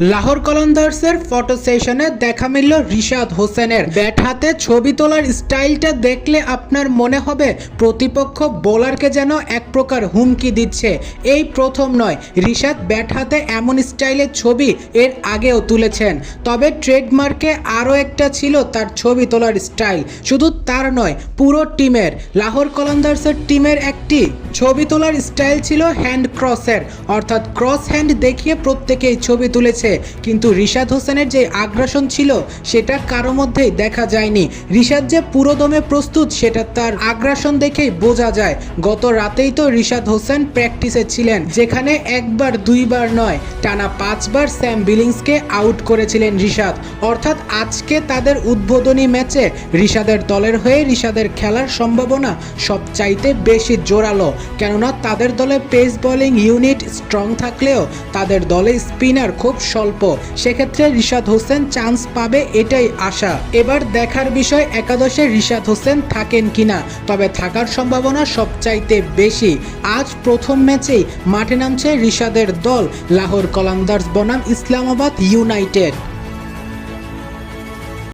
Lahore কলন্দার্সের photo সেশনে দেখা মিলল রিশাদ হোসেনের। ব্যাট হাতে ছবি তোলার স্টাইলটা দেখলে আপনার মনে হবে প্রতিপক্ষ বোলারকে যেন এক প্রকার হুমকি দিচ্ছে। এই প্রথম নয়, রিশাদ ব্যাট হাতে এমন স্টাইলের ছবি এর আগেও তুলেছেন। তবে ট্রেডমার্কে আরও একটা ছিল তার ছবি তোলার স্টাইল। শুধু তার নয়, পুরো টিমের। লাহোর কলন্দার্সের টিমের একটি ছবি তোলার স্টাইল ছিল হ্যান্ড ক্রসের। অর্থাৎ ক্রস হ্যান্ড দেখিয়ে প্রত্যেকেই ছবি তুলেছে। কিন্তু রিশাদ হোসেনের যে আগ্রাসন ছিল, সেটা কারও মধ্যেই দেখা যায়নি। রিশাদ যে পুরোদমে প্রস্তুত, সেটা তার আগ্রাসন দেখেই বোঝা যায়। গত রাতেই তো রিশাদ হোসেন প্র্যাকটিসে ছিলেন, যেখানে একবার, দুইবার নয়, টানা পাঁচবার স্যাম বিলিংসকে আউট করেছিলেন রিশাদ। অর্থাৎ আজকে তাদের উদ্বোধনী ম্যাচে রিশাদের দলের হয়ে রিশাদের খেলার সম্ভাবনা সবচাইতে বেশি জোরালো। কেননা তাদের দলে পেস বোলিং ইউনিট স্ট্রং থাকলেও তাদের দলে স্পিনার খুব স্বল্প। সেক্ষেত্রে রিশাদ হোসেন চান্স পাবে এটাই আশা। এবার দেখার বিষয়, একাদশে রিশাদ হোসেন থাকেন কিনা? তবে থাকার সম্ভাবনা সবচাইতে বেশি। আজ প্রথম ম্যাচেই মাঠে নামছে রিশাদের দল, লাহোর কলামদার্স বনাম ইসলামাবাদ ইউনাইটেড।